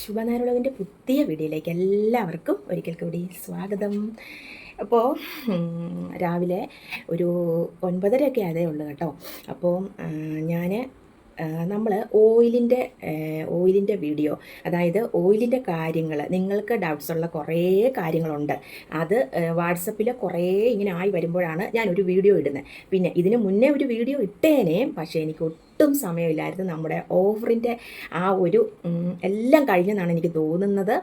ശുഭനാരുളവിന്റെ പുതിയ വീഡിയോയിലേക്ക് എല്ലാവർക്കും ഒരിക്കൽ കൂടി സ്വാഗതം. അപ്പോൾ രാവിലെ ഒരു ഒൻപതരയൊക്കെ ആയതേ ഉള്ളൂ കേട്ടോ. അപ്പോൾ ഞാൻ നമ്മൾ ഓയിലിന്റെ ഓയിലിന്റെ വീഡിയോ അതായത് ഓയിലിന്റെ കാര്യങ്ങൾ നിങ്ങൾക്ക് ഡൗട്ട്സ് ഉള്ള കുറേ കാര്യങ്ങളുണ്ട്. അത് വാട്സപ്പിൽ കുറേ ഇങ്ങനെ ആയി വരുമ്പോഴാണ് ഞാൻ ഒരു വീഡിയോ ഇടുന്നത്. പിന്നെ ഇതിന് മുന്നേ ഒരു വീഡിയോ ഇട്ടേനേയും പക്ഷേ എനിക്ക് ഒട്ടും സമയമില്ലായിരുന്നു. നമ്മുടെ ഓഫറിന്റെ ആ ഒരു എല്ലാം കഴിഞ്ഞെന്നാണ് എനിക്ക് തോന്നുന്നത്.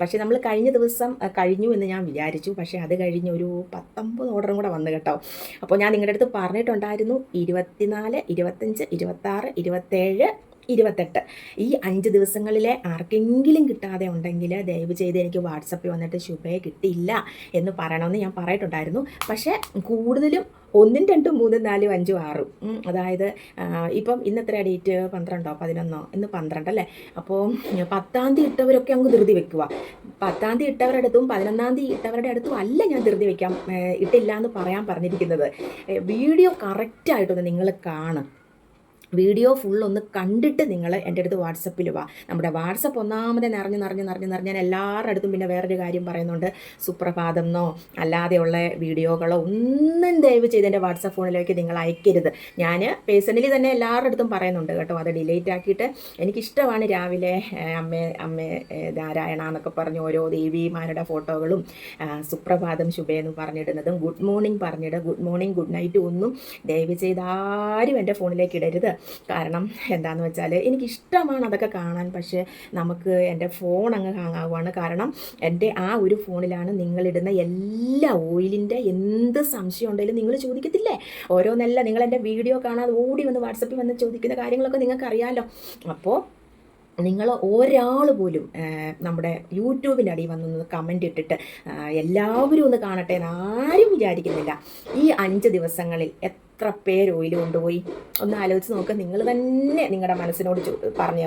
പക്ഷേ നമ്മൾ കഴിഞ്ഞ ദിവസം കഴിഞ്ഞു എന്ന് ഞാൻ വിചാരിച്ചു. പക്ഷേ അത് കഴിഞ്ഞ് ഒരു പത്തൊമ്പത് ഓർഡറും കൂടെ വന്നു കേട്ടോ. അപ്പോൾ ഞാൻ നിങ്ങളുടെ അടുത്ത് പറഞ്ഞിട്ടുണ്ടായിരുന്നു ഇരുപത്തിനാല് ഇരുപത്തഞ്ച് ഇരുപത്താറ് ഇരുപത്തേഴ് ഇരുപത്തെട്ട്. ഈ അഞ്ച് ദിവസങ്ങളിലെ ആർക്കെങ്കിലും കിട്ടാതെ ഉണ്ടെങ്കിൽ ദയവ് ചെയ്ത് എനിക്ക് വാട്സപ്പിൽ വന്നിട്ട് ശുഭയെ കിട്ടിയില്ല എന്ന് പറയണമെന്ന് ഞാൻ പറയിട്ടുണ്ടായിരുന്നു. പക്ഷേ കൂടുതലും ഒന്നും രണ്ടും മൂന്നും നാലും അഞ്ചും ആറും. അതായത് ഇപ്പം ഇന്നത്ര ഡേറ്റ്? പന്ത്രണ്ടോ? പതിനൊന്നോ? ഇന്ന് പന്ത്രണ്ട് അല്ലേ? അപ്പോൾ പത്താം തീയതി ഇട്ടവരൊക്കെ അങ്ങ് ധൃതി വെക്കുക പത്താം തീയതി ഇട്ടവരുടെ അടുത്തും പതിനൊന്നാം തീയതി ഇട്ടവരുടെ അടുത്തും അല്ല ഞാൻ ധൃതി വെക്കാം ഇട്ടില്ല എന്ന് പറയാൻ പറഞ്ഞിരിക്കുന്നത്. വീഡിയോ കറക്റ്റായിട്ടൊന്ന് നിങ്ങൾ കാണും. വീഡിയോ ഫുൾ ഒന്ന് കണ്ടിട്ട് നിങ്ങൾ എന്റെ അടുത്ത് വാട്സപ്പിൽ വാ. നമ്മുടെ വാട്സപ്പ് ഒന്നാമത് നിറഞ്ഞ് നിറഞ്ഞ് നിറഞ്ഞ് നിറഞ്ഞ് ഞാൻ എല്ലാവരുടെ അടുത്തും പിന്നെ വേറൊരു കാര്യം പറയുന്നുണ്ട്. സുപ്രഭാതം എന്നോ അല്ലാതെയുള്ള വീഡിയോകളോ ഒന്നും ദയവ് ചെയ്ത് എന്റെ വാട്സപ്പ് ഫോണിലേക്ക് നിങ്ങൾ അയക്കരുത്. ഞാൻ പേഴ്സണലി തന്നെ എല്ലാവരുടെ അടുത്തും പറയുന്നുണ്ട് കേട്ടോ. അത് ഡിലേറ്റ് ആക്കിയിട്ട് എനിക്കിഷ്ടമാണ് രാവിലെ അമ്മേ അമ്മേ നാരായണ എന്നൊക്കെ പറഞ്ഞ് ഓരോ ദേവിമാരുടെ ഫോട്ടോകളും സുപ്രഭാതം ശുഭയെന്ന് പറഞ്ഞിടുന്നതും ഗുഡ് മോർണിംഗ് പറഞ്ഞിടുക ഗുഡ് മോർണിംഗ് ഗുഡ് നൈറ്റ് ഒന്നും ദയവ് ചെയ്ത് ആരും എന്റെ ഫോണിലേക്ക് ഇടരുത്. കാരണം എന്താണെന്ന് വെച്ചാൽ എനിക്കിഷ്ടമാണ് അതൊക്കെ കാണാൻ പക്ഷേ നമുക്ക് എന്റെ ഫോൺ അങ്ങ് ഹാങ് കാരണം എന്റെ ആ ഒരു ഫോണിലാണ് നിങ്ങളിടുന്ന എല്ലാ ഓയിലിന്റെ എന്ത് സംശയം ഉണ്ടെങ്കിലും നിങ്ങൾ ചോദിക്കത്തില്ലേ? ഓരോന്നല്ല നിങ്ങൾ എന്റെ വീഡിയോ കാണാതെ ഓടി വന്ന് വാട്സപ്പിൽ വന്ന് ചോദിക്കുന്ന കാര്യങ്ങളൊക്കെ നിങ്ങൾക്ക് അറിയാമല്ലോ അപ്പോൾ നിങ്ങൾ ഒരാൾ പോലും നമ്മുടെ യൂട്യൂബിന്റെ അടിയിൽ വന്നൊന്ന് കമന്റ് ഇട്ടിട്ട് എല്ലാവരും ഒന്ന് കാണട്ടെ എന്ന് ആരും വിചാരിക്കുന്നില്ല. ഈ അഞ്ച് ദിവസങ്ങളിൽ എത്ര പേര് ഓയിൽ കൊണ്ടുപോയി? ഒന്ന് ആലോചിച്ച് നോക്ക്. നിങ്ങൾ തന്നെ നിങ്ങളുടെ മനസ്സിനോട് പറഞ്ഞു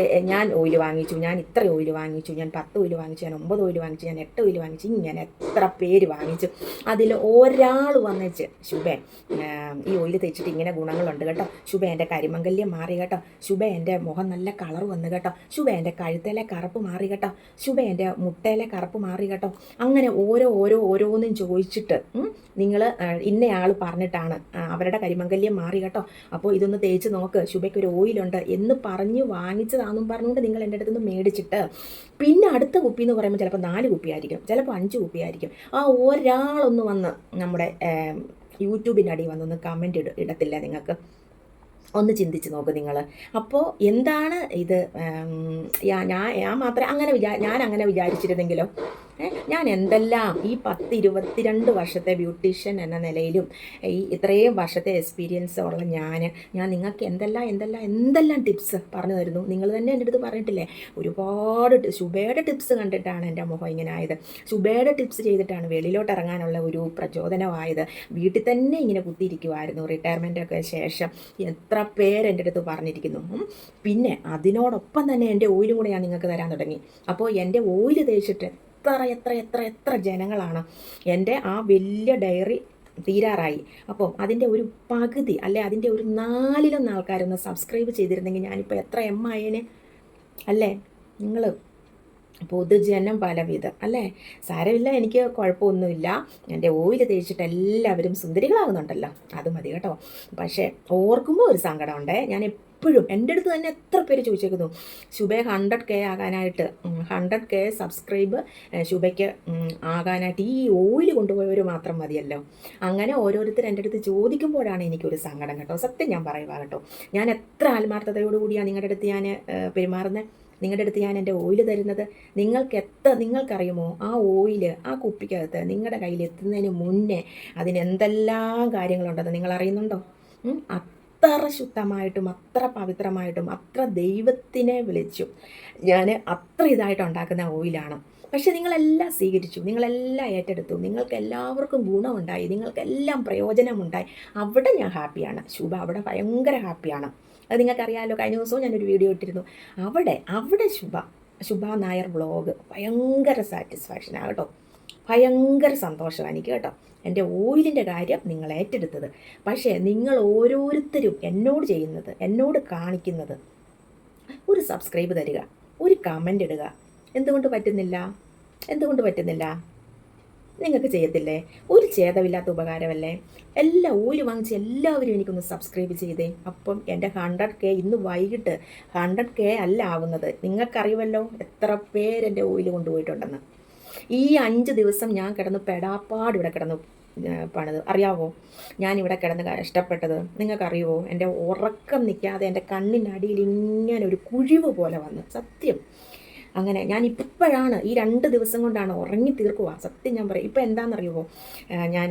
എ- ഞാൻ ഓയിൽ വാങ്ങിച്ചു ഞാൻ ഇത്ര ഓയിൽ വാങ്ങിച്ചു ഞാൻ പത്ത് ഓയിൽ വാങ്ങിച്ചു ഞാൻ ഒമ്പത് ഓയിൽ വാങ്ങിച്ചു ഞാൻ എട്ട് ഓയിൽ വാങ്ങിച്ചു ഇങ്ങനെ എത്ര പേര് വാങ്ങിച്ചു. അതിൽ ഒരാൾ വന്നിച്ച് ശുഭേ ഈ ഓയിൽ തേച്ചിട്ട് ഇങ്ങനെ ഗുണങ്ങളുണ്ട് കേട്ടോ. ശുഭ എന്റെ കരിമംഗല്യം മാറി കേട്ടോ. ശുഭ എന്റെ മുഖം നല്ല കളർ വന്നു കേട്ടോ. ശുഭ എന്റെ കഴുത്തിലെ കറുപ്പ് മാറി കേട്ടോ. ശുഭ എന്റെ മുട്ടയിലെ കറുപ്പ് മാറി കേട്ടോ. അങ്ങനെ ഓരോ ഓരോ ഓരോന്നും ചോദിച്ചിട്ട് നിങ്ങൾ ഇന്നയാൾ പറഞ്ഞിട്ടാണ് അവരുടെ കരിമംഗല്യം മാറി കേട്ടോ. അപ്പോൾ ഇതൊന്ന് തേച്ച് നോക്ക്. ശുഭയ്ക്ക് ഒരു ഓയിലുണ്ട്. എന്ന് പറഞ്ഞ് വാങ്ങിച്ചതാണെന്നും പറഞ്ഞുകൊണ്ട് നിങ്ങൾ എന്റെ അടുത്ത് നിന്ന് മേടിച്ചിട്ട്. പിന്നെ അടുത്ത കുപ്പി എന്ന് പറയുമ്പോൾ ചിലപ്പോൾ നാല് കുപ്പിയായിരിക്കും. ചിലപ്പോൾ അഞ്ച് കുപ്പിയായിരിക്കും. ആ ഒരാളൊന്ന് വന്ന് നമ്മുടെ യൂട്യൂബിന്റെ അടി വന്നൊന്ന് കമന്റ് ഇട ഇടത്തില്ല നിങ്ങൾക്ക്. ഒന്ന് ചിന്തിച്ച് നോക്ക് നിങ്ങൾ അപ്പോൾ എന്താണ് ഇത്? ഞാൻ ഞാൻ മാത്രമേ അങ്ങനെ വിചാ ഞാൻ അങ്ങനെ വിചാരിച്ചിരുന്നെങ്കിലോ ഞാൻ എന്തെല്ലാം ഈ പത്ത് ഇരുപത്തിരണ്ട് വർഷത്തെ ബ്യൂട്ടീഷ്യൻ എന്ന നിലയിലും ഈ ഇത്രയും വർഷത്തെ എക്സ്പീരിയൻസ് ഉള്ള ഞാൻ ഞാൻ നിങ്ങൾക്ക് എന്തെല്ലാം എന്തെല്ലാം എന്തെല്ലാം ടിപ്സ് പറഞ്ഞു തരുന്നു? നിങ്ങൾ തന്നെ എന്റെ അടുത്ത് പറഞ്ഞിട്ടില്ലേ? ഒരുപാട് ശുഭയുടെ ടിപ്സ് കണ്ടിട്ടാണ് എന്റെ മുഖം ഇങ്ങനെ ആയത്. ശുഭയുടെ ടിപ്സ് ചെയ്തിട്ടാണ് വെളിയിലോട്ട് ഇറങ്ങാനുള്ള ഒരു പ്രചോദനമായത്. വീട്ടിൽ തന്നെ ഇങ്ങനെ കുത്തിയിരിക്കുമായിരുന്നു റിട്ടയർമെന്റ് ഒക്കെ ശേഷം. എത്ര പേര് എന്റെ അടുത്ത് പറഞ്ഞിരിക്കുന്നു. പിന്നെ അതിനോടൊപ്പം തന്നെ എന്റെ ഓയിലും കൂടെ ഞാൻ നിങ്ങൾക്ക് തരാൻ തുടങ്ങി. അപ്പോൾ എന്റെ ഓയിൽ തേച്ചിട്ട് എത്ര എത്ര എത്ര എത്ര ജനങ്ങളാണ്. എന്റെ ആ വലിയ ഡയറി തീരാറായി. അപ്പോൾ അതിന്റെ ഒരു പകുതി അല്ലെ അതിന്റെ ഒരു നാലിലൊന്ന് ആൾക്കാരൊന്ന് സബ്സ്ക്രൈബ് ചെയ്തിരുന്നെങ്കിൽ ഞാനിപ്പോൾ എത്ര എം ആയേനെ? അല്ലേ? നിങ്ങൾ പൊതുജനം പലവിധം അല്ലേ? സാരമില്ല എനിക്ക് കുഴപ്പമൊന്നുമില്ല. എന്റെ ഓയിൽ തേച്ചിട്ട് എല്ലാവരും സുന്ദരികളാകുന്നുണ്ടല്ലോ. അത് മതി കേട്ടോ. പക്ഷേ ഓർക്കുമ്പോൾ ഒരു സങ്കടമുണ്ടേ. ഞാൻ എപ്പോഴും എന്റെ അടുത്ത് തന്നെ എത്ര പേര് ചോദിച്ചേക്കുന്നു ശുഭ ഹൺഡ്രഡ് കെ ആകാനായിട്ട് ഹൺഡ്രഡ് കെ സബ്സ്ക്രൈബ് ശുഭയ്ക്ക് ആകാനായിട്ട് ഈ ഓയിൽ കൊണ്ടുപോയവർ മാത്രം മതിയല്ലോ. അങ്ങനെ ഓരോരുത്തർ എന്റെ അടുത്ത് ചോദിക്കുമ്പോഴാണ് എനിക്കൊരു സങ്കടം കേട്ടോ. സത്യം ഞാൻ പറയുക കേട്ടോ. ഞാൻ എത്ര ആത്മാർത്ഥതയോടുകൂടിയാണ് നിങ്ങളുടെ അടുത്ത് ഞാൻ പെരുമാറുന്നത് നിങ്ങളുടെ അടുത്ത് ഞാൻ എന്റെ ഓയിൽ തരുന്നത്. നിങ്ങൾക്ക് എത്ര നിങ്ങൾക്കറിയുമോ? ആ ഓയിൽ ആ കുപ്പിക്കകത്ത് നിങ്ങളുടെ കയ്യിൽ എത്തുന്നതിന് മുന്നേ അതിന് എന്തെല്ലാം കാര്യങ്ങളുണ്ടെന്ന് നിങ്ങൾ അറിയുന്നുണ്ടോ? അത്ര ശുദ്ധമായിട്ടും അത്ര പവിത്രമായിട്ടും അത്ര ദൈവത്തിനെ വിളിച്ചു ഞാൻ അത്ര ഇതായിട്ട് ഉണ്ടാക്കുന്ന ഓയിലാണ്. പക്ഷെ നിങ്ങളെല്ലാം സ്വീകരിച്ചു നിങ്ങളെല്ലാം ഏറ്റെടുത്തു നിങ്ങൾക്ക് എല്ലാവർക്കും ഗുണമുണ്ടായി നിങ്ങൾക്കെല്ലാം പ്രയോജനമുണ്ടായി. അവിടെ ഞാൻ ഹാപ്പിയാണ്. ശുഭ അവിടെ ഭയങ്കര ഹാപ്പിയാണ്. അത് നിങ്ങൾക്കറിയാമല്ലോ കഴിഞ്ഞ ദിവസവും ഞാനൊരു വീഡിയോ ഇട്ടിരുന്നു. അവിടെ അവിടെ ശുഭ ശുഭ നായർ വ്ളോഗ് ഭയങ്കര സാറ്റിസ്ഫാക്ഷനാണ് കേട്ടോ. ഭയങ്കര സന്തോഷമാണ് എനിക്ക് കേട്ടോ. എന്റെ ഓയിലിന്റെ കാര്യം നിങ്ങൾ ഏറ്റെടുത്തത്. പക്ഷേ നിങ്ങൾ ഓരോരുത്തരും എന്നോട് ചെയ്യുന്നത് എന്നോട് കാണിക്കുന്നത് ഒരു സബ്സ്ക്രൈബ് തരിക ഒരു കമന്റ് ഇടുക. എന്തുകൊണ്ട് പറ്റുന്നില്ല? എന്തുകൊണ്ട് പറ്റുന്നില്ല? നിങ്ങൾക്ക് ചെയ്യത്തില്ലേ? ഒരു ഛേദമില്ലാത്ത ഉപകാരമല്ലേ? എല്ലാ ഓയിൽ വാങ്ങിച്ച് എല്ലാവരും എനിക്കൊന്ന് സബ്സ്ക്രൈബ് ചെയ്തേ. അപ്പം എന്റെ ഹൺഡ്രഡ് കെ ഇന്ന് വൈകിട്ട് ഹൺഡ്രഡ് കെ അല്ല ആവുന്നത്. നിങ്ങൾക്കറിയുമല്ലോ എത്ര പേരെന്റെ ഓയിൽ കൊണ്ടുപോയിട്ടുണ്ടെന്ന്. ഈ അഞ്ച് ദിവസം ഞാൻ കിടന്ന് പെടാപ്പാട് ഇവിടെ കിടന്നു പണിത്. അറിയാവോ? ഞാനിവിടെ കിടന്ന് കഷ്ടപ്പെട്ടത് നിങ്ങൾക്കറിയുമോ എന്റെ ഉറക്കം നിൽക്കാതെ എന്റെ കണ്ണിനടിയിൽ ഇങ്ങനെ ഒരു കുഴിവ് പോലെ വന്നു. സത്യം. അങ്ങനെ ഞാൻ ഇപ്പോഴാണ് ഈ രണ്ട് ദിവസം കൊണ്ടാണ് ഉറങ്ങി തീർക്കുക. സത്യം ഞാൻ പറയും. ഇപ്പം എന്താണെന്നറിയുമോ ഞാൻ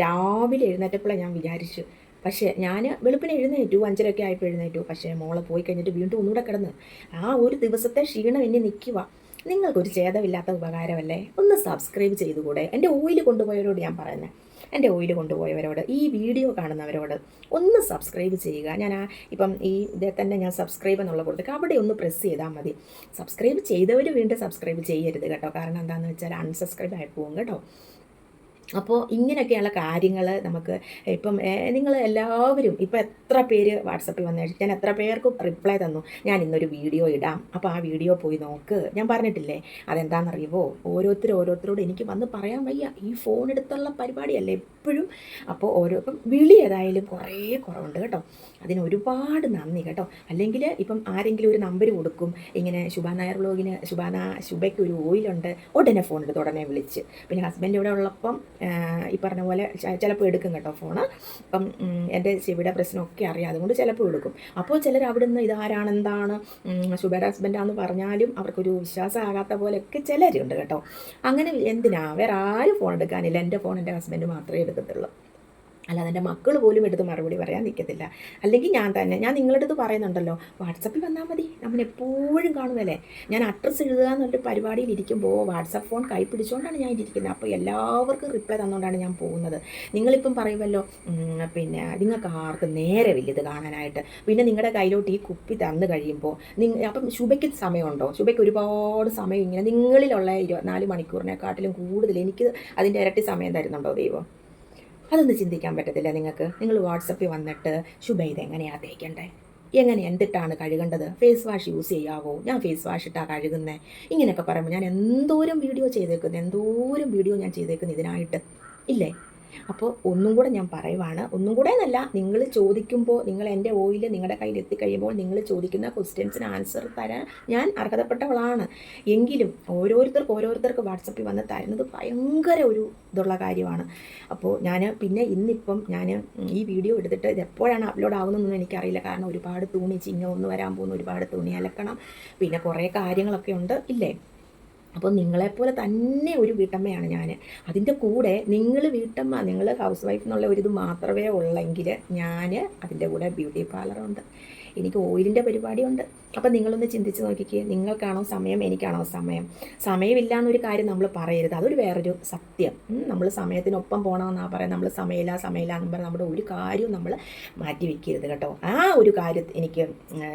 രാവിലെ എഴുന്നേറ്റപ്പോഴേ ഞാൻ വിചാരിച്ചു. പക്ഷേ ഞാൻ വെളുപ്പിന് എഴുന്നേറ്റു അഞ്ചരയൊക്കെ ആയപ്പോൾ എഴുന്നേറ്റു. പക്ഷേ മോളെ പോയി കഴിഞ്ഞിട്ട് വീണ്ടും ഒന്നുകൂടെ കിടന്ന്. ആ ഒരു ദിവസത്തെ ക്ഷീണം എന്നെ നിൽക്കുക നിങ്ങൾക്കൊരു ഛേദമില്ലാത്ത ഉപകാരമല്ലേ? ഒന്ന് സബ്സ്ക്രൈബ് ചെയ്തുകൂടെ. എന്റെ ഓയിൽ കൊണ്ടുപോയവരോട് ഞാൻ പറയുന്നത് എന്റെ ഓയിൽ കൊണ്ടുപോയവരോട് ഈ വീഡിയോ കാണുന്നവരോട് ഒന്ന് സബ്സ്ക്രൈബ് ചെയ്യുക. ഞാൻ ആ ഇപ്പം ഈ ഇതേ തന്നെ ഞാൻ സബ്സ്ക്രൈബ് എന്നുള്ള കൊടുത്തേക്ക്. അവിടെ ഒന്ന് പ്രസ് ചെയ്താൽ മതി. സബ്സ്ക്രൈബ് ചെയ്തവർ വീണ്ടും സബ്സ്ക്രൈബ് ചെയ്യരുത് കേട്ടോ. കാരണം എന്താണെന്ന് വെച്ചാൽ അൺസബ്സ്ക്രൈബ് ആയി പോകും കേട്ടോ. അപ്പോൾ ഇങ്ങനെയൊക്കെയുള്ള കാര്യങ്ങൾ നമുക്ക് ഇപ്പം നിങ്ങൾ എല്ലാവരും ഇപ്പം എത്ര പേര് വാട്സപ്പിൽ വന്നു ഞാൻ എത്ര പേർക്കും റിപ്ലൈ തന്നു. ഞാൻ ഇന്നൊരു വീഡിയോ ഇടാം. അപ്പോൾ ആ വീഡിയോ പോയി നോക്ക്. ഞാൻ പറഞ്ഞിട്ടില്ലേ അതെന്താണെന്നറിയുമോ ഓരോരുത്തരും ഓരോരുത്തരോട് എനിക്ക് വന്ന് പറയാൻ വയ്യ. ഈ ഫോൺ എടുത്തുള്ള പരിപാടിയല്ലേ? എപ്പോഴും. അപ്പോൾ ഓരോ ഇപ്പം വിളി ഏതായാലും കുറേ കുറവുണ്ട് കേട്ടോ. അതിന് ഒരുപാട് നന്ദി കേട്ടോ. അല്ലെങ്കിൽ ഇപ്പം ആരെങ്കിലും ഒരു നമ്പർ കൊടുക്കും. ഇങ്ങനെ ശുഭാ നായർ വ്ളോഗിന് ശുഭാന ശുഭയ്ക്ക് ഒരു ഓയിലുണ്ട്. ഉടനെ ഫോൺ എടുത്ത് ഉടനെ വിളിച്ച്. പിന്നെ ഹസ്ബൻഡ് ഇവിടെ ഉള്ളപ്പം ഈ പറഞ്ഞ പോലെ ചിലപ്പോൾ എടുക്കും കേട്ടോ ഫോണ് അപ്പം എന്റെ ചെവിയുടെ പ്രശ്നമൊക്കെ അറിയാം. അതുകൊണ്ട് ചിലപ്പോൾ എടുക്കും. അപ്പോൾ ചിലർ അവിടുന്ന് ഇതാരാണ് എന്താണ് ശുഭയുടെ ഹസ്ബൻഡാന്ന് പറഞ്ഞാലും അവർക്കൊരു വിശ്വാസമാകാത്ത പോലെയൊക്കെ ചിലരുണ്ട് കേട്ടോ. അങ്ങനെ എന്തിനാ? വേറെ ആരും ഫോൺ എടുക്കാനില്ല. എന്റെ ഫോൺ എന്റെ ഹസ്ബൻഡ് മാത്രമേ എടുക്കത്തുള്ളൂ. അല്ലാതെ എന്റെ മക്കൾ പോലും എടുത്ത് മറുപടി പറയാൻ നിൽക്കത്തില്ല അല്ലെങ്കിൽ ഞാൻ തന്നെ ഞാൻ നിങ്ങളുടെ അടുത്ത് പറയുന്നുണ്ടല്ലോ വാട്സപ്പിൽ വന്നാൽ മതി. നമ്മൾ എപ്പോഴും കാണുമല്ലേ ഞാൻ അഡ്രസ്സ് എഴുതുക എന്നൊരു പരിപാടിയിൽ ഇരിക്കുമ്പോൾ വാട്സപ്പ് ഫോൺ കൈ പിടിച്ചുകൊണ്ടാണ് ഞാൻ ഇരിക്കുന്നത്. അപ്പോൾ എല്ലാവർക്കും റിപ്ലൈ തന്നുകൊണ്ടാണ് ഞാൻ പോകുന്നത്. നിങ്ങളിപ്പം പറയുമല്ലോ പിന്നെ നിങ്ങൾക്ക് ആർക്കും നേരെ ഇത് കാണാനായിട്ട്. പിന്നെ നിങ്ങളുടെ കയ്യിലോട്ട് ഈ കുപ്പി തന്നു കഴിയുമ്പോൾ നിങ്ങൾ അപ്പം ശുഭയ്ക്ക് സമയമുണ്ടോ? ശുഭയ്ക്ക് ഒരുപാട് സമയം ഇങ്ങനെ നിങ്ങളിലുള്ള ഇരുപത്തിനാല് മണിക്കൂറിനെക്കാട്ടിലും കൂടുതൽ എനിക്ക് അതിന്റെ ഇരട്ടി സമയം തരുന്നുണ്ടോ ദൈവം? അതൊന്ന് ചിന്തിക്കാൻ പറ്റത്തില്ല നിങ്ങൾക്ക്. നിങ്ങൾ വാട്സപ്പിൽ വന്നിട്ട് ശുഭ ഇത് എങ്ങനെയാണ് തേക്കണ്ടേ എങ്ങനെ എന്തിട്ടാണ് കഴുകേണ്ടത്? ഫേസ് വാഷ് യൂസ് ചെയ്യാവോ? ഞാൻ ഫേസ് വാഷ് ഇട്ടാണ് കഴുകുന്നത് ഇങ്ങനെയൊക്കെ പറയുമ്പോൾ ഞാൻ എന്തോരം വീഡിയോ ചെയ്തേക്കുന്നു എന്തോരം വീഡിയോ ഞാൻ ചെയ്തേക്കുന്നു ഇതിനായിട്ട്. ഇല്ലേ? അപ്പോൾ ഒന്നും കൂടെ ഞാൻ പറയുവാണ്. ഒന്നും കൂടെ എന്നല്ല നിങ്ങൾ ചോദിക്കുമ്പോൾ നിങ്ങൾ എന്റെ ഓയിൽ നിങ്ങളുടെ കയ്യിൽ എത്തിക്കഴിയുമ്പോൾ നിങ്ങൾ ചോദിക്കുന്ന ക്വസ്റ്റ്യൻസിന് ആൻസർ തരാൻ ഞാൻ അർഹതപ്പെട്ടവളാണ്. എങ്കിലും ഓരോരുത്തർക്ക് ഓരോരുത്തർക്ക് വാട്സപ്പിൽ വന്ന് തരുന്നത് ഭയങ്കര ഒരു ഇതുള്ള കാര്യമാണ്. അപ്പോൾ ഞാൻ പിന്നെ ഇന്നിപ്പം ഞാൻ ഈ വീഡിയോ എടുത്തിട്ട് ഇത് എപ്പോഴാണ് അപ്ലോഡ് ആവുന്നതെന്നൊന്നും എനിക്കറിയില്ല. കാരണം ഒരുപാട് തുണി ചിങ്ങ ഒന്ന് വരാൻ പോകുന്നു ഒരുപാട് തുണി അലക്കണം. പിന്നെ കുറേ കാര്യങ്ങളൊക്കെ ഉണ്ട് ഇല്ലേ? അപ്പോൾ നിങ്ങളെപ്പോലെ തന്നെ ഒരു വീട്ടമ്മയാണ് ഞാൻ. അതിന്റെ കൂടെ നിങ്ങൾ വീട്ടമ്മ നിങ്ങൾ ഹൗസ് വൈഫ് എന്നുള്ള ഒരു ഇത് മാത്രമേ ഉള്ളെങ്കിൽ ഞാൻ അതിന്റെ കൂടെ ബ്യൂട്ടി പാർലറുണ്ട് എനിക്ക് ഓയിലിന്റെ പരിപാടിയുണ്ട്. അപ്പം നിങ്ങളൊന്ന് ചിന്തിച്ച് നോക്കിക്കേ. നിങ്ങൾക്കാണോ സമയം? എനിക്കാണോ സമയം? സമയമില്ല എന്നൊരു കാര്യം നമ്മൾ പറയരുത്. അതൊരു വേറൊരു സത്യം. നമ്മൾ സമയത്തിനൊപ്പം പോകണമെന്നാണ് പറയാം നമ്മൾ സമയമില്ല സമയമില്ല എന്ന് പറഞ്ഞാൽ നമ്മുടെ ഒരു കാര്യവും നമ്മൾ മാറ്റി വയ്ക്കരുത് കേട്ടോ. ആ ഒരു കാര്യം എനിക്ക്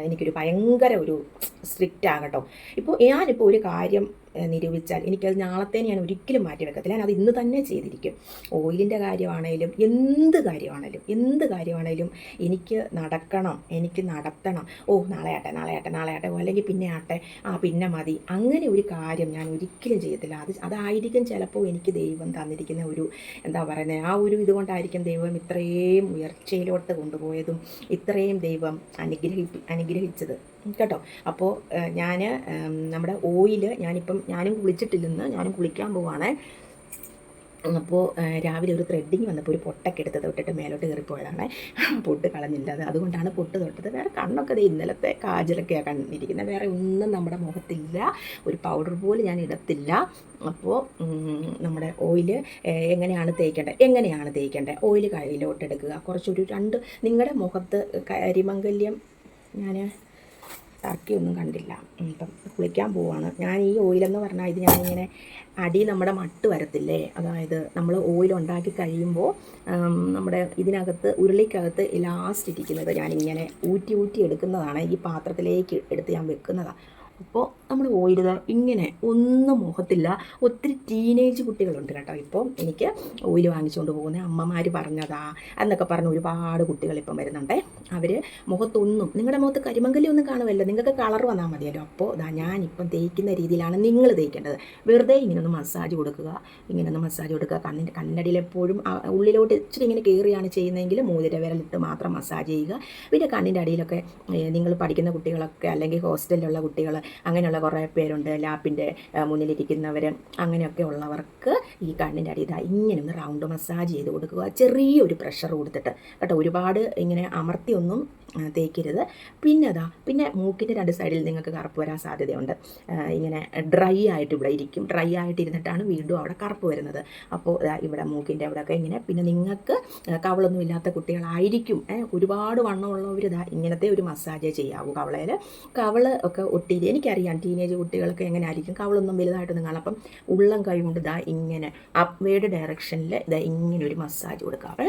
എനിക്കൊരു ഭയങ്കര ഒരു സ്ട്രിക്റ്റ് ആകട്ടോ ഇപ്പോൾ ഞാനിപ്പോൾ ഒരു കാര്യം നിരൂപിച്ചാൽ എനിക്കത് നാളത്തെ ഞാൻ ഒരിക്കലും മാറ്റി വെക്കത്തില്ല. ഞാൻ അത് ഇന്ന് തന്നെ ചെയ്തിരിക്കും. ഓയിലിന്റെ കാര്യമാണേലും എന്ത് കാര്യമാണേലും എന്ത് കാര്യമാണേലും എനിക്ക് നടക്കണം. എനിക്ക് നടത്തണം. ഓ നാളെ ആട്ടെ നാളെ നാളെ ആട്ടെ അല്ലെങ്കിൽ പിന്നെ ആട്ടെ ആ പിന്നെ മതി. അങ്ങനെ ഒരു കാര്യം ഞാൻ ഒരിക്കലും ചെയ്യത്തില്ല. അത് അതായിരിക്കും ചിലപ്പോൾ എനിക്ക് ദൈവം തന്നിരിക്കുന്ന ഒരു എന്താ പറയുന്നത് ആ ഒരു ഇതുകൊണ്ടായിരിക്കും ദൈവം ഇത്രയും ഉയർച്ചയിലോട്ട് കൊണ്ടുപോയതും ഇത്രയും ദൈവം അനുഗ്രഹി അനുഗ്രഹിച്ചത്. കേട്ടോ? അപ്പോൾ ഞാൻ നമ്മുടെ ഓയിൽ ഞാനിപ്പം ഞാനും കുളിച്ചിട്ടില്ലെന്ന് ഞാനും കുളിക്കാൻ പോവാണ്. അപ്പോൾ രാവിലെ ഒരു ത്രെഡിങ് വന്നപ്പോൾ ഒരു പൊട്ടൊക്കെ എടുത്ത് തൊട്ടിട്ട് മേലോട്ട് കയറിപ്പോയതാണ്. പൊട്ട് കളഞ്ഞില്ല. അത് അതുകൊണ്ടാണ് പൊട്ട് തൊട്ടത്. വേറെ കണ്ണൊക്കെ ഇന്നലത്തെ കാജലൊക്കെയാണ് കണ്ടിരിക്കുന്നത്. വേറെ ഒന്നും നമ്മുടെ മുഖത്തില്ല. ഒരു പൗഡർ പോലും ഞാൻ ഇടത്തില്ല. അപ്പോൾ നമ്മുടെ ഓയിൽ എങ്ങനെയാണ് തേക്കേണ്ടത് എങ്ങനെയാണ് തേക്കേണ്ടത് ഓയിൽ കയ്യിലോട്ട് എടുക്കുക കുറച്ചൊരു രണ്ട് നിങ്ങളുടെ മുഖത്ത് കരിമംഗല്യം ഞാൻ ടർക്കിയൊന്നും കണ്ടില്ല. ഇപ്പം കുളിക്കാൻ പോവാണ്. ഞാൻ ഈ ഓയിലെന്ന് പറഞ്ഞാൽ ഇത് ഞാനിങ്ങനെ അടി നമ്മുടെ മട്ട് വരത്തില്ലേ? അതായത് നമ്മൾ ഓയിൽ ഉണ്ടാക്കി കഴിയുമ്പോൾ നമ്മുടെ ഇതിനകത്ത് ഉരുളിക്കകത്ത് ലാസ്റ്റ് ഇരിക്കുന്നത് ഞാനിങ്ങനെ ഊറ്റി ഊറ്റി എടുക്കുന്നതാണ്. ഈ പാത്രത്തിലേക്ക് എടുത്ത് ഞാൻ വെക്കുന്നതാണ് അപ്പോൾ നമ്മൾ ഓയിൽ ഇങ്ങനെ ഒന്നും മുഖത്തില്ല. ഒത്തിരി ടീനേജ് കുട്ടികളുണ്ട് കേട്ടോ. ഇപ്പം എനിക്ക് ഓയിൽ വാങ്ങിച്ചുകൊണ്ട് പോകുന്ന അമ്മമാർ പറഞ്ഞതാ എന്നൊക്കെ പറഞ്ഞ് ഒരുപാട് കുട്ടികൾ ഇപ്പം വരുന്നുണ്ടേ. അവർ മുഖത്തൊന്നും നിങ്ങളുടെ മുഖത്ത് കരിമങ്കലി ഒന്നും കാണുമല്ലോ നിങ്ങൾക്ക് കളർ വന്നാൽ മതിയല്ലോ. അപ്പോൾ ഇതാ ഞാനിപ്പം തേക്കുന്ന രീതിയിലാണ് നിങ്ങൾ തേക്കേണ്ടത്. വെറുതെ ഇങ്ങനെ ഒന്ന് മസാജ് കൊടുക്കുക ഇങ്ങനെ ഒന്ന് മസാജ് കൊടുക്കുക. കണ്ണിന്റെ കണ്ണടിയിൽ എപ്പോഴും ഉള്ളിലോട്ട് ഇച്ചിരി ഇങ്ങനെ കയറിയാണ് ചെയ്യുന്നതെങ്കിൽ മൂതിര വിരലിട്ട് മാത്രം മസാജ് ചെയ്യുക. പിന്നെ കണ്ണിന്റെ അടിയിലൊക്കെ നിങ്ങൾ പഠിക്കുന്ന കുട്ടികളൊക്കെ അല്ലെങ്കിൽ ഹോസ്റ്റലിലുള്ള കുട്ടികൾ അങ്ങനെയുള്ള കുറേ പേരുണ്ട്. ലാപ്പിന്റെ മുന്നിലിരിക്കുന്നവർ അങ്ങനെയൊക്കെ ഉള്ളവർക്ക് ഈ കണ്ണിന്റെ അടിയിൽ ഇതാ ഇങ്ങനെ ഒന്ന് റൗണ്ട് മസാജ് ചെയ്ത് കൊടുക്കുക. ചെറിയൊരു പ്രഷർ കൊടുത്തിട്ട് കേട്ടോ. ഒരുപാട് ഇങ്ങനെ അമർത്തിയൊന്നും തേക്കരുത്. പിന്നെ അതാ പിന്നെ മൂക്കിന്റെ രണ്ട് സൈഡിൽ നിങ്ങൾക്ക് കറുപ്പ് വരാൻ സാധ്യതയുണ്ട്. ഇങ്ങനെ ഡ്രൈ ആയിട്ട് ഇവിടെ ഇരിക്കും. ഡ്രൈ ആയിട്ട് ഇരുന്നിട്ടാണ് വീണ്ടും അവിടെ കറുപ്പ് വരുന്നത്. അപ്പോൾ ഇവിടെ മൂക്കിന്റെ അവിടെയൊക്കെ ഇങ്ങനെ. പിന്നെ നിങ്ങൾക്ക് കവളൊന്നും ഇല്ലാത്ത കുട്ടികളായിരിക്കും. ഒരുപാട് വണ്ണമുള്ളവർ ഇതാ ഇങ്ങനത്തെ ഒരു മസാജേ ചെയ്യാവൂ കവളയിൽ കവൾ ഒക്കെ ഒട്ടിയിൽ എനിക്കറിയാം ടീനേജ് കുട്ടികൾക്ക് എങ്ങനെ ആയിരിക്കും കവളൊന്നും വലുതായിട്ടൊന്നും നിങ്ങൾ അപ്പം ഉള്ളം കൈ കൊണ്ട് ഇതാ ഇങ്ങനെ അപ്വേഡ് ഡയറക്ഷനിൽ ഇതാ ഇങ്ങനെ ഒരു മസാജ് കൊടുക്കാവേ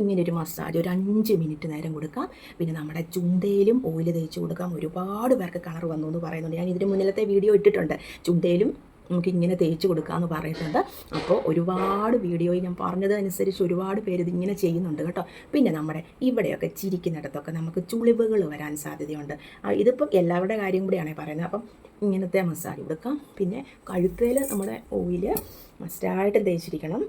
ഇങ്ങനെ ഒരു മസാജ് ഒരു അഞ്ച് മിനിറ്റ് നേരം കൊടുക്കാം. പിന്നെ നമ്മുടെ ചുണ്ടയിലും ഓയിൽ തേച്ച് കൊടുക്കാം. ഒരുപാട് പേർക്ക് കളർ വന്നു എന്ന് പറയുന്നുണ്ട്. ഞാൻ ഇതിന് മുന്നിലത്തെ വീഡിയോ ഇട്ടിട്ടുണ്ട്. ചുണ്ടയിലും നമുക്ക് ഇങ്ങനെ തേച്ച് കൊടുക്കാമെന്ന് പറയുന്നത്. അപ്പോൾ ഒരുപാട് വീഡിയോയിൽ ഞാൻ പറഞ്ഞതനുസരിച്ച് ഒരുപാട് പേര് ഇതിങ്ങനെ ചെയ്യുന്നുണ്ട് കേട്ടോ. പിന്നെ നമ്മുടെ ഇവിടെയൊക്കെ ചിരിക്കുന്നിടത്തൊക്കെ നമുക്ക് ചുളിവുകൾ വരാൻ സാധ്യതയുണ്ട്. ഇതിപ്പം എല്ലാവരുടെ കാര്യം കൂടിയാണ് പറയുന്നത്. അപ്പം ഇങ്ങനത്തെ മസാജ് കൊടുക്കാം. പിന്നെ കഴുത്തേൽ നമ്മുടെ ഓയിൽ മസ്റ്റായിട്ട് തേച്ചിരിക്കണം.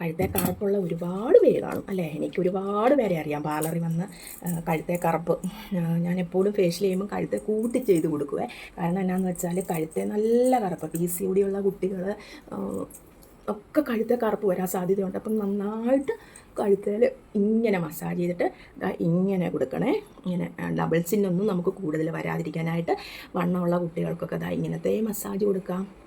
കഴുത്തെ കറുപ്പുള്ള ഒരുപാട് പേര് കാണും. അല്ലേ? എനിക്ക് ഒരുപാട് പേരെ അറിയാം. പാർലറിൽ വന്ന് കഴുത്തെ കറുപ്പ് ഞാൻ എപ്പോഴും ഫേഷ്യൽ ചെയ്യുമ്പോൾ കഴുത്തെ കൂട്ടി ചെയ്ത് കൊടുക്കുവേ. കാരണം എന്നാന്ന് വെച്ചാൽ കഴുത്തെ നല്ല കറുപ്പ്. പി സി ഉള്ള കുട്ടികൾ ഒക്കെ കഴുത്തെ കറുപ്പ് വരാൻ സാധ്യതയുണ്ട്. അപ്പം നന്നായിട്ട് കഴുത്തേൽ ഇങ്ങനെ മസാജ് ചെയ്തിട്ട് ഇങ്ങനെ കൊടുക്കണേ. ഇങ്ങനെ ഡബിൾ ചിന്നൊന്നും നമുക്ക് കൂടുതൽ വരാതിരിക്കാനായിട്ട് വണ്ണമുള്ള കുട്ടികൾക്കൊക്കെ ദാ ഇങ്ങനത്തെ മസാജ് കൊടുക്കാം.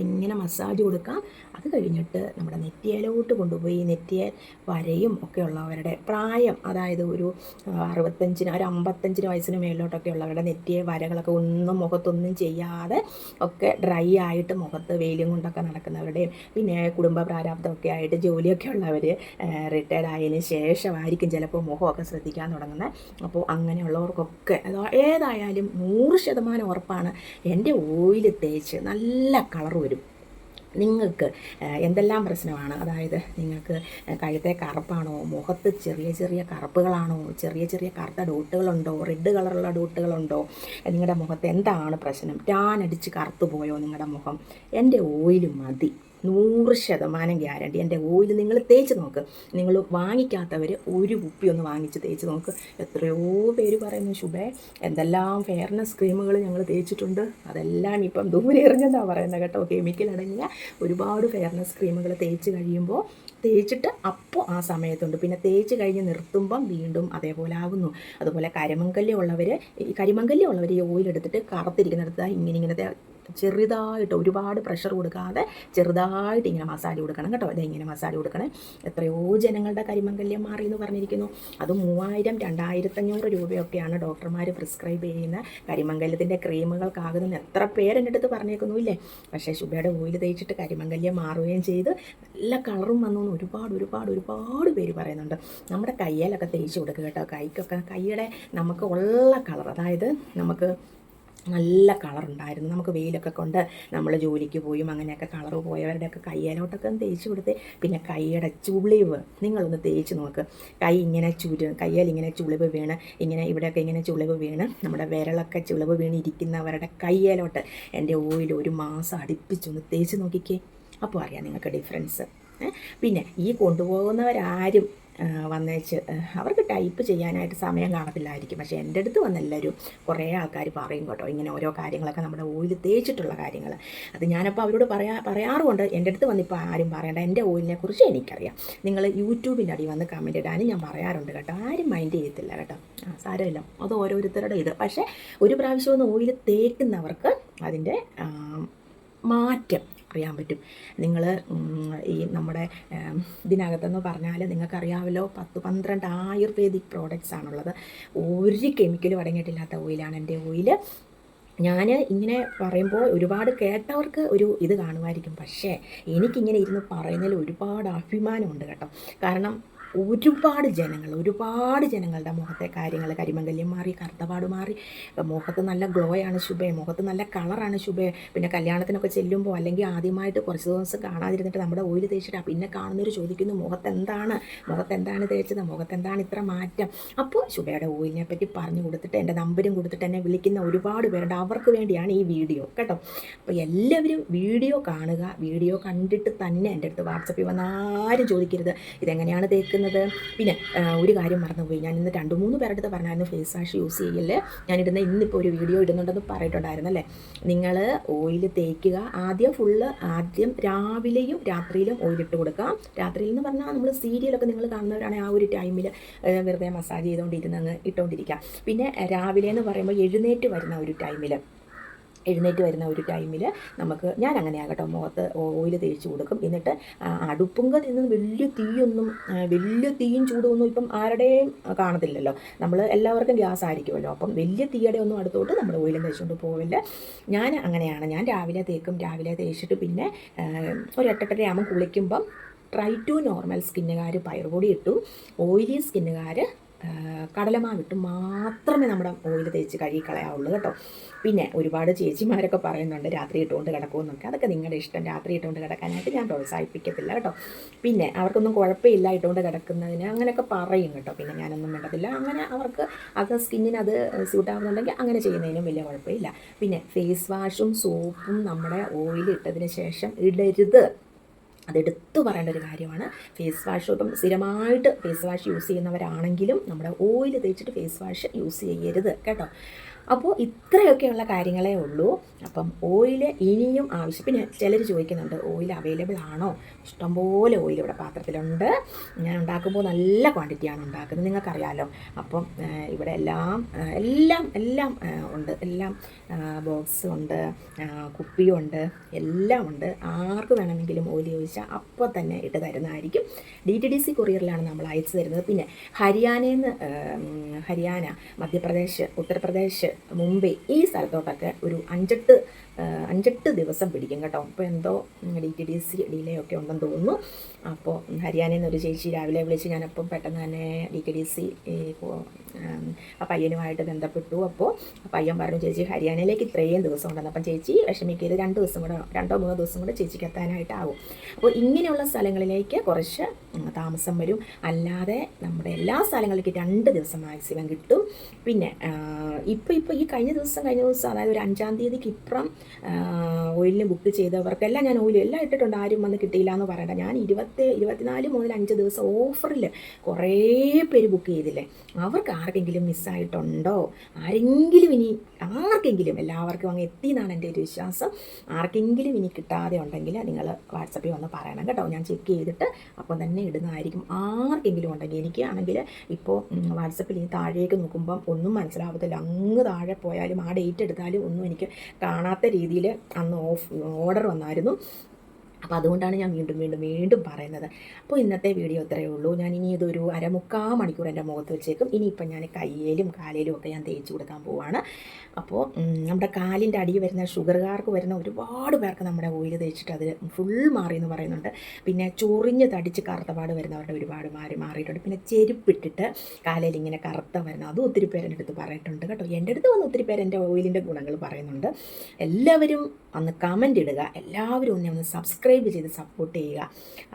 ഇങ്ങനെ മസാജ് കൊടുക്കാം. അത് കഴിഞ്ഞിട്ട് നമ്മുടെ നെറ്റിയേലോട്ട് കൊണ്ടുപോയി നെറ്റിയേൽ വരയും ഒക്കെ ഉള്ളവരുടെ പ്രായം അതായത് ഒരു അറുപത്തഞ്ചിന് ഒരു അമ്പത്തഞ്ചിന് വയസ്സിന് മേലോട്ടൊക്കെ ഉള്ളവരുടെ നെറ്റിയെ വരകളൊക്കെ ഒന്നും മുഖത്തൊന്നും ചെയ്യാതെ ഒക്കെ ഡ്രൈ ആയിട്ട് മുഖത്ത് വെയിലും കൊണ്ടൊക്കെ നടക്കുന്നവരുടെയും പിന്നെ കുടുംബ പ്രാരാബ്ദമൊക്കെ ആയിട്ട് ജോലിയൊക്കെ ഉള്ളവർ റിട്ടയർഡ് ആയതിന് ശേഷമായിരിക്കും ചിലപ്പോൾ മുഖമൊക്കെ ശ്രദ്ധിക്കാൻ തുടങ്ങുന്നത് അപ്പോൾ അങ്ങനെയുള്ളവർക്കൊക്കെ ഏതായാലും നൂറ് ശതമാനം ഉറപ്പാണ് എന്റെ ഓയിൽ തേച്ച് നല്ല കളർ വരും നിങ്ങൾക്ക് എന്തെല്ലാം പ്രശ്നമാണ്? അതായത് നിങ്ങൾക്ക് കഴുത്തെ കറുപ്പാണോ? മുഖത്ത് ചെറിയ ചെറിയ കറുപ്പുകളാണോ? ചെറിയ ചെറിയ കറുത്ത ഡോട്ടുകളുണ്ടോ? റെഡ് കളറുള്ള ഡോട്ടുകളുണ്ടോ? നിങ്ങളുടെ മുഖത്ത് എന്താണ് പ്രശ്നം? ടാൻ അടിച്ച് കറുത്തു പോയോ നിങ്ങളുടെ മുഖം? എന്റെ ഓയിൽ മതി. നൂറ് ശതമാനം ഗ്യാരണ്ടി. എന്റെ ഓയിൽ നിങ്ങൾ തേച്ച് നോക്ക്. നിങ്ങൾ വാങ്ങിക്കാത്തവർ ഒരു കുപ്പി ഒന്ന് വാങ്ങിച്ച് തേച്ച് നോക്ക്. എത്രയോ പേര് പറയുന്നു ശുഭേ എന്തെല്ലാം ഫെയർനെസ് ക്രീമുകൾ ഞങ്ങൾ തേച്ചിട്ടുണ്ട്. അതെല്ലാം ഇപ്പം ദൂരെ എറിഞ്ഞെന്നാണ് പറയുന്നത് കേട്ടോ. കെമിക്കൽ അടങ്ങിയ ഒരുപാട് ഫെയർനെസ് ക്രീമുകൾ തേച്ച് കഴിയുമ്പോൾ തേച്ചിട്ട് അപ്പോൾ ആ സമയത്തുണ്ട്. പിന്നെ തേച്ച് കഴിഞ്ഞ് നിർത്തുമ്പം വീണ്ടും അതേപോലെ ആകുന്നു. അതുപോലെ കരിമങ്കല്യം ഉള്ളവർ ഈ കരിമങ്കല്യം ഉള്ളവർ ഈ ഓയിൽ എടുത്തിട്ട് കറുത്തിരിക്കുന്നിടത്ത് ഇങ്ങനെ ഇങ്ങനത്തെ ചെറുതായിട്ട് ഒരുപാട് പ്രഷർ കൊടുക്കാതെ ചെറുതായിട്ട് ഇങ്ങനെ മസാല കൊടുക്കണം കേട്ടോ. അതെ ഇങ്ങനെ മസാല കൊടുക്കണേ. എത്രയോ ജനങ്ങളുടെ കരിമംഗല്യം മാറി എന്ന് പറഞ്ഞിരിക്കുന്നു. അത് മൂവായിരം രണ്ടായിരത്തഞ്ഞൂറ് രൂപയൊക്കെയാണ് ഡോക്ടർമാർ പ്രിസ്ക്രൈബ് ചെയ്യുന്ന കരിമംഗല്യത്തിന്റെ ക്രീമുകൾക്കാകുന്ന എത്ര പേരെന്റെ അടുത്ത് പറഞ്ഞേക്കുന്നു ഇല്ലേ? പക്ഷേ ശുഭയുടെ ഓയിൽ തേച്ചിട്ട് കരിമംഗല്യം മാറുകയും ചെയ്ത് നല്ല കളറും വന്നു ഒരുപാട് ഒരുപാട് ഒരുപാട് പേര് പറയുന്നുണ്ട്. നമ്മുടെ കയ്യിലൊക്കെ തേച്ച് കൊടുക്കുക കേട്ടോ. കൈക്കൊക്കെ കൈയുടെ നമുക്ക് ഉള്ള കളർ അതായത് നമുക്ക് നല്ല കളറുണ്ടായിരുന്നു നമുക്ക് വെയിലൊക്കെ കൊണ്ട് നമ്മൾ ജോലിക്ക് പോയും അങ്ങനെയൊക്കെ കളർ പോയവരുടെയൊക്കെ കയ്യിലോട്ടൊക്കെ ഒന്ന് തേച്ച് കൊടുത്ത് പിന്നെ കൈയുടെ ചുളിവ്. നിങ്ങളൊന്ന് തേച്ച് നോക്ക്. കൈ ഇങ്ങനെ ചുരു കയ്യിൽ ഇങ്ങനെ ചുളിവ് വീണ് ഇങ്ങനെ ഇവിടെയൊക്കെ ഇങ്ങനെ ചുളിവ് വീണ് നമ്മുടെ വിരളൊക്കെ ചുളിവ് വീണിരിക്കുന്നവരുടെ കയ്യിലോട്ട് എന്റെ ഓയിൽ ഒരു മാസം അടുപ്പിച്ചൊന്ന് തേച്ച് നോക്കിക്കേ. അപ്പോൾ അറിയാം നിങ്ങൾക്ക് ഡിഫറൻസ്? പിന്നെ ഈ കൊണ്ടുപോകുന്നവരാരും വന്നേച്ച് അവർക്ക് ടൈപ്പ് ചെയ്യാനായിട്ട് സമയം കാണത്തില്ലായിരിക്കും. പക്ഷേ എന്റെ അടുത്ത് വന്നെല്ലാവരും കുറേ ആൾക്കാർ പറയും കേട്ടോ ഇങ്ങനെ ഓരോ കാര്യങ്ങളൊക്കെ നമ്മുടെ ഓയിൽ തേച്ചിട്ടുള്ള കാര്യങ്ങൾ. അത് ഞാനപ്പോൾ അവരോട് പറയാ പറയാറുമുണ്ട്. എന്റെ അടുത്ത് വന്നിപ്പോൾ ആരും പറയണ്ട. എന്റെ ഓയിലിനെ കുറിച്ച് എനിക്കറിയാം. നിങ്ങൾ യൂട്യൂബിന്റെ അടി വന്ന് കമന്റ് ഇടാനും ഞാൻ പറയാറുണ്ട് കേട്ടോ. ആരും മൈൻഡ് ചെയ്യത്തില്ല കേട്ടോ. ആ സാരമില്ല. അത് ഓരോരുത്തരുടെ ഇത്. പക്ഷേ ഒരു പ്രാവശ്യം ഒന്ന് ഓയിൽ തേക്കുന്നവർക്ക് അതിന്റെ മാറ്റം അറിയാൻ പറ്റും. നിങ്ങൾ ഈ നമ്മുടെ ഇതിനകത്തെന്ന് പറഞ്ഞാൽ നിങ്ങൾക്കറിയാമല്ലോ പത്ത് പന്ത്രണ്ട് ആയുർവേദിക് പ്രോഡക്റ്റ്സ് ആണുള്ളത്. ഒരു കെമിക്കലും അടങ്ങിയിട്ടില്ലാത്ത ഓയിലാണ് എന്റെ ഓയിൽ ഞാൻ ഇങ്ങനെ പറയുമ്പോൾ ഒരുപാട് കേട്ടവർക്ക് ഒരു ഇത് കാണുമായിരിക്കും. പക്ഷേ എനിക്കിങ്ങനെ ഇരുന്ന് പറയുന്നതിൽ ഒരുപാട് അഭിമാനമുണ്ട് കേട്ടോ. കാരണം ഒരുപാട് ജനങ്ങൾ ഒരുപാട് ജനങ്ങളുടെ മുഖത്തെ കാര്യങ്ങൾ കരിമങ്കല്യം മാറി കറുത്തപാട് മാറി. മുഖത്ത് നല്ല ഗ്ലോ ആണ് ശുഭേ മുഖത്ത് നല്ല കളറാണ് ശുഭേ. പിന്നെ കല്യാണത്തിനൊക്കെ ചെല്ലുമ്പോൾ അല്ലെങ്കിൽ ആദ്യമായിട്ട് കുറച്ച് ദിവസം കാണാതിരുന്നിട്ട് നമ്മുടെ ഓയിൽ തേച്ചിട്ട് പിന്നെ കാണുന്നവർ ചോദിക്കുന്നു മുഖത്ത് എന്താണ് മുഖത്ത് എന്താണ് തേച്ചത്? മുഖത്ത് എന്താണ് ഇത്ര മാറ്റം? അപ്പോൾ ശുഭയുടെ ഓയിലിനെ പറ്റി പറഞ്ഞു കൊടുത്തിട്ട് എന്റെ നമ്പരും കൊടുത്തിട്ട് എന്നെ വിളിക്കുന്ന ഒരുപാട് പേരുണ്ട്. അവർക്ക് വേണ്ടിയാണ് ഈ വീഡിയോ കേട്ടോ. അപ്പോൾ എല്ലാവരും വീഡിയോ കാണുക വീഡിയോ കണ്ടിട്ട് തന്നെ എന്റെ അടുത്ത് വാട്സപ്പിൽ വന്നാരും ചോദിക്കരുത്. ഇതെങ്ങനെയാണ് തേക്കുന്നത്? പിന്നെ ഒരു കാര്യം മറന്നുപോയി. ഞാൻ ഇന്ന് രണ്ട് മൂന്ന് പേരുടെ അടുത്ത് പറഞ്ഞായിരുന്നു ഫേസ് വാഷ് യൂസ് ചെയ്യല്ലേ ഞാനിടുന്ന ഇന്നിപ്പോൾ ഒരു വീഡിയോ ഇടുന്നുണ്ടെന്ന് പറഞ്ഞിട്ടുണ്ടായിരുന്നു അല്ലേ? നിങ്ങൾ ഓയിൽ തേക്കുക. ആദ്യം ഫുള്ള് ആദ്യം രാവിലെയും രാത്രിയിലും ഓയിലിട്ട് കൊടുക്കാം രാത്രിയിൽ എന്ന് പറഞ്ഞാൽ നമ്മൾ സീരിയലൊക്കെ നിങ്ങൾ കാണുന്നവരാണെങ്കിൽ ആ ഒരു ടൈമിൽ വെറുതെ മസാജ് ചെയ്തുകൊണ്ടിരുന്ന് അങ്ങ് ഇട്ടുകൊണ്ടിരിക്കാം പിന്നെ രാവിലെ എന്ന് പറയുമ്പോൾ എഴുന്നേറ്റ് വരുന്ന ഒരു ടൈമിൽ എഴുന്നേറ്റ് വരുന്ന ഒരു ടൈമിൽ നമുക്ക് ഞാൻ അങ്ങനെയാകട്ടോ മുഖത്ത് ഓയിൽ തേച്ച് കൊടുക്കും. എന്നിട്ട് അടുപ്പുങ്കൽ നിന്ന് വലിയ തീയൊന്നും വലിയ തീയും ചൂടൊന്നും ഇപ്പം ആരുടെയും കാണത്തില്ലല്ലോ. നമ്മൾ എല്ലാവർക്കും ഗ്യാസ് ആയിരിക്കുമല്ലോ. അപ്പം വലിയ തീയുടെ ഒന്നും അടുത്തോട്ട് നമ്മൾ ഓയിലും തേച്ചുകൊണ്ട് പോവില്ല. ഞാൻ അങ്ങനെയാണ്. ഞാൻ രാവിലെ തേക്കും രാവിലെ തേച്ചിട്ട് പിന്നെ ഒരു എട്ടെട്ടര ആകുമ്പോൾ കുളിക്കുമ്പം ട്രൈ ടു നോർമൽ സ്കിന്നുകാർ പയറുപൊടി ഇട്ടു. ഓയിലി സ്കിന്നുകാർ കടലമാവിട്ട് മാത്രമേ നമ്മുടെ ഓയിൽ തേച്ച് കഴുകി കളയാവുള്ളൂ കേട്ടോ. പിന്നെ ഒരുപാട് ചേച്ചിമാരൊക്കെ പറയുന്നുണ്ട് രാത്രി ഇട്ടുകൊണ്ട് കിടക്കുമെന്നൊക്കെ. അതൊക്കെ നിങ്ങളുടെ ഇഷ്ടം. രാത്രി ഇട്ടുകൊണ്ട് കിടക്കാനായിട്ട് ഞാൻ പ്രോത്സാഹിപ്പിക്കത്തില്ല കേട്ടോ. പിന്നെ അവർക്കൊന്നും കുഴപ്പമില്ല ഇട്ടുകൊണ്ട് കിടക്കുന്നതിന്. അങ്ങനെയൊക്കെ പറയും കേട്ടോ. പിന്നെ ഞാനൊന്നും വേണ്ടതില്ല അങ്ങനെ അവർക്ക് അത് സ്കിന്നിന് അത് സ്യൂട്ട് ആവുന്നുണ്ടെങ്കിൽ അങ്ങനെ ചെയ്യുന്നതിനും വലിയ കുഴപ്പമില്ല. പിന്നെ ഫേസ് വാഷും സോപ്പും നമ്മുടെ ഓയിൽ ഇട്ടതിന് ശേഷം ഇടരുത്. അതെടുത്തു പറയേണ്ട ഒരു കാര്യമാണ്. ഫേസ് വാഷ് ഇപ്പം സ്ഥിരമായിട്ട് ഫേസ് വാഷ് യൂസ് ചെയ്യുന്നവരാണെങ്കിലും നമ്മുടെ ഓയിൽ തേച്ചിട്ട് ഫേസ് വാഷ് യൂസ് ചെയ്യരുത് കേട്ടോ. അപ്പോൾ ഇത്രയൊക്കെയുള്ള കാര്യങ്ങളേ ഉള്ളൂ. അപ്പം ഓയിൽ ഇനിയും ആവശ്യം. പിന്നെ ചിലർ ചോദിക്കുന്നുണ്ട് ഓയിൽ അവൈലബിൾ ആണോ? ഇഷ്ടംപോലെ ഓയിൽ ഇവിടെ പാത്രത്തിലുണ്ട്. ഞാൻ ഉണ്ടാക്കുമ്പോൾ നല്ല ക്വാണ്ടിറ്റിയാണ് ഉണ്ടാക്കുന്നത്. നിങ്ങൾക്കറിയാമല്ലോ അപ്പം ഇവിടെ എല്ലാം എല്ലാം എല്ലാം ഉണ്ട്. എല്ലാം ബോക്സ് ഉണ്ട് കുപ്പിയും ഉണ്ട് എല്ലാം ഉണ്ട്. ആർക്ക് വേണമെങ്കിലും ഓയിൽ ചോദിച്ചാൽ അപ്പോൾ തന്നെ ഇട്ട് തരുന്നതായിരിക്കും. ഡി ടി ഡി സി കൊറിയറിലാണ് നമ്മൾ അയച്ചു തരുന്നത്. പിന്നെ ഹരിയാനയിൽ നിന്ന് ഹരിയാന മധ്യപ്രദേശ് ഉത്തർപ്രദേശ് മുംബൈ ഈ സ്ഥലത്തോട്ടൊക്കെ ഒരു അഞ്ചെട്ട് അഞ്ചെട്ട് ദിവസം പിടിക്കും കേട്ടോ. അപ്പോൾ എന്തോ D T D C delay ഒക്കെ ഉണ്ടെന്ന് തോന്നുന്നു. അപ്പോൾ ഹരിയാനയിൽ നിന്ന് ഒരു ചേച്ചി രാവിലെ വിളിച്ച് ഞാനപ്പം പെട്ടെന്ന് തന്നെ ഡി ടി ഡി സി ആ പയ്യനുമായിട്ട് ബന്ധപ്പെട്ടു. അപ്പോൾ പയ്യൻ പറഞ്ഞു ചേച്ചി ഹരിയാനയിലേക്ക് ഇത്രയും ദിവസം ഉണ്ടെന്ന് അപ്പം ചേച്ചി വിഷമിക്കരുത്. രണ്ട് ദിവസം കൂടെ രണ്ടോ മൂന്നോ ദിവസം കൂടെ ചേച്ചിക്ക് എത്താനായിട്ടാവും. അപ്പോൾ ഇങ്ങനെയുള്ള സ്ഥലങ്ങളിലേക്ക് കുറച്ച് താമസം വരും. അല്ലാതെ നമ്മുടെ എല്ലാ സ്ഥലങ്ങളിലേക്കും രണ്ട് ദിവസം മാക്സിമം കിട്ടും. പിന്നെ ഇപ്പോൾ ഇപ്പോൾ ഈ കഴിഞ്ഞ ദിവസം കഴിഞ്ഞ ദിവസം അതായത് ഒരു അഞ്ചാം തീയതിക്ക് ഇപ്പുറം ഓയിലിന് ബുക്ക് ചെയ്തവർക്കെല്ലാം ഞാൻ ഓയിൽ എല്ലാം ഇട്ടിട്ടുണ്ട്. ആരും വന്ന് കിട്ടിയില്ല എന്ന് പറയണ്ട. ഞാൻ ഇരുപത്തി ഇരുപത്തിനാല് മുതൽ അഞ്ച് ദിവസം ഓഫറിൽ കുറേ പേര് ബുക്ക് ചെയ്തില്ലേ? അവർക്ക് ആർക്കെങ്കിലും മിസ്സായിട്ടുണ്ടോ ആരെങ്കിലും ഇനി ആർക്കെങ്കിലും എല്ലാവർക്കും അങ്ങ് എത്തി എന്നാണ് എന്റെ ഒരു വിശ്വാസം. ആർക്കെങ്കിലും ഇനി കിട്ടാതെ ഉണ്ടെങ്കിൽ നിങ്ങൾ വാട്സപ്പിൽ വന്ന് പറയണം കേട്ടോ. ഞാൻ ചെക്ക് ചെയ്തിട്ട് അപ്പം തന്നെ ഇടുന്നതായിരിക്കും. ആർക്കെങ്കിലും ഉണ്ടെങ്കിൽ എനിക്ക് ആണെങ്കിൽ ഇപ്പോൾ വാട്സപ്പിൽ ഈ താഴേക്ക് നോക്കുമ്പം ഒന്നും മനസ്സിലാവത്തില്ല. അങ്ങ് താഴെ പോയാലും ആ ഡേറ്റ് എടുത്താലും ഒന്നും എനിക്ക് കാണാത്ത രീതിയിൽ അന്ന് ഓഫ് ഓർഡർ വന്നായിരുന്നു. അപ്പോൾ അതുകൊണ്ടാണ് ഞാൻ വീണ്ടും വീണ്ടും വീണ്ടും പറയുന്നത്. അപ്പോൾ ഇന്നത്തെ വീഡിയോ ഇത്രയേ ഉള്ളൂ. ഞാൻ ഇനി ഇതൊരു അരമുക്കാ മണിക്കൂർ എന്റെ മുഖത്ത് വെച്ചേക്കും. ഇനിയിപ്പം ഞാൻ കയ്യിലും കാലിലും ഒക്കെ ഞാൻ തേച്ച് കൊടുക്കാൻ പോവാണ്. അപ്പോൾ നമ്മുടെ കാലിന്റെ അടി വരുന്ന ഷുഗർകാർക്ക് വരുന്ന ഒരുപാട് പേർക്ക് നമ്മുടെ ഓയിൽ തേച്ചിട്ട് അത് ഫുൾ മാറി എന്ന് പറയുന്നുണ്ട്. പിന്നെ ചൊറിഞ്ഞ് തടിച്ച് കറുത്തപാട് വരുന്നവരുടെ ഒരുപാട് മാറി മാറിയിട്ടുണ്ട്. പിന്നെ ചെരുപ്പിട്ടിട്ട് കാലയിൽ ഇങ്ങനെ കറുത്ത വരുന്ന അതും ഒത്തിരി പേരെന്റെ അടുത്ത് പറയിട്ടുണ്ട് കേട്ടോ. എന്റെ അടുത്ത് വന്ന് ഒത്തിരി പേര് എന്റെ ഓയിലിന്റെ ഗുണങ്ങൾ പറയുന്നുണ്ട്. എല്ലാവരും അന്ന് കമന്റ് ഇടുക. എല്ലാവരും ഒന്ന് ഒന്ന് സബ്സ്ക്രൈബ് ചെയ്ത് സപ്പോർട്ട് ചെയ്യുക.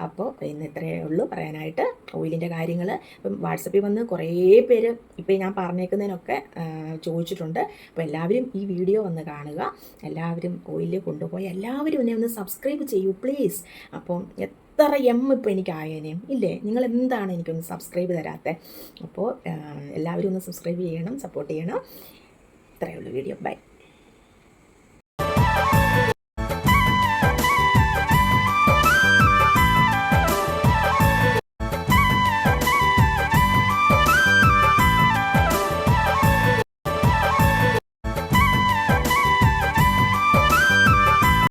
അപ്പോൾ ഇന്ന് ഇത്രയേ ഉള്ളൂ. പറയാനായിട്ട് ഓയിലിന്റെ കാര്യങ്ങൾ ഇപ്പം വാട്സപ്പിൽ വന്ന് കുറേ പേര് ഇപ്പം ഞാൻ പറഞ്ഞേക്കുന്നതിനൊക്കെ ചോദിച്ചിട്ടുണ്ട്. അപ്പോൾ എല്ലാവരും ഈ വീഡിയോ വന്ന് കാണുക. എല്ലാവരും ഓയിൽ കൊണ്ടുപോയി എല്ലാവരും എന്നെ ഒന്ന് സബ്സ്ക്രൈബ് ചെയ്യൂ പ്ലീസ് അപ്പം എത്ര എം ഇപ്പോൾ എനിക്ക് ഇല്ലേ? നിങ്ങൾ എന്താണ് എനിക്കൊന്ന് സബ്സ്ക്രൈബ് തരാത്തത് അപ്പോൾ എല്ലാവരും ഒന്ന് സബ്സ്ക്രൈബ് ചെയ്യണം സപ്പോർട്ട് ചെയ്യണം. ഇത്രയേ ഉള്ളൂ വീഡിയോ. ബൈ